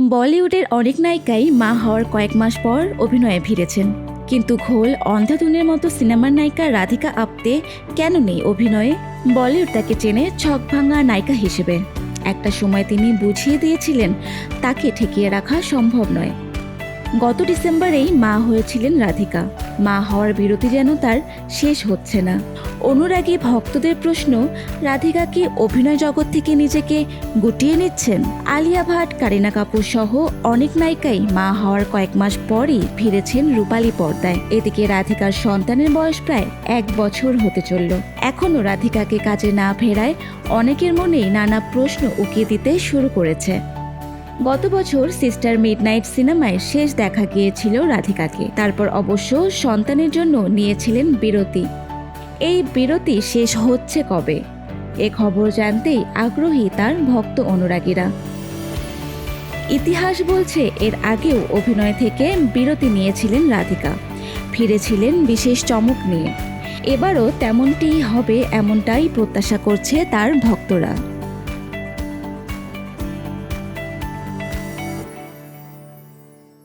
বলিউডের অনেক নায়িকাই মা হওয়ার কয়েক মাস পর অভিনয়ে ফিরেছেন। কিন্তু ঘোল অন্ধাধুনের মতো সিনেমার নায়িকা রাধিকা আপ্তে কেন নেই অভিনয়ে? বলিউড তাকে চেনে ছক ভাঙা নায়িকা হিসেবে। একটা সময় তিনি বুঝিয়ে দিয়েছিলেন, তাকে ঠেকিয়ে রাখা সম্ভব নয়। গত ডিসেম্বরেই মা হয়েছিলেন রাধিকা। মা হওয়ার বিরতি যেন তার শেষ হচ্ছে না। অনুরাগী ভক্তদের প্রশ্ন, রাধিকা কি অভিনয় জগৎ থেকে নিজেকে গুটিয়ে নিচ্ছেন? আলিয়া ভাট, কারিনা কাপুর সহ অনেক নায়িকাই মা হওয়ার কয়েক মাস পরই ফিরেছেন রূপালী পর্দায়। এদিকে রাধিকার সন্তানের বয়স প্রায় এক বছর হতে চলল। এখনও রাধিকাকে কাজে না ফেরায় অনেকের মনেই নানা প্রশ্ন উকিয়ে দিতে শুরু করেছে। গত বছর সিস্টার মিডনাইট সিনেমায় শেষ দেখা গিয়েছিল রাধিকাকে। তারপর অবশ্য সন্তানের জন্য নিয়েছিলেন বিরতি। এই বিরতি শেষ হচ্ছে কবে? এ খবর জানতেই আগ্রহী তার ভক্ত অনুরাগীরা। ইতিহাস বলছে এর আগেও অভিনয় থেকে বিরতি নিয়েছিলেন রাধিকা। ফিরেছিলেন বিশেষ চমক নিয়ে। এবারও তেমনটিই হবে এমনটাই প্রত্যাশা করছে তার ভক্তরা।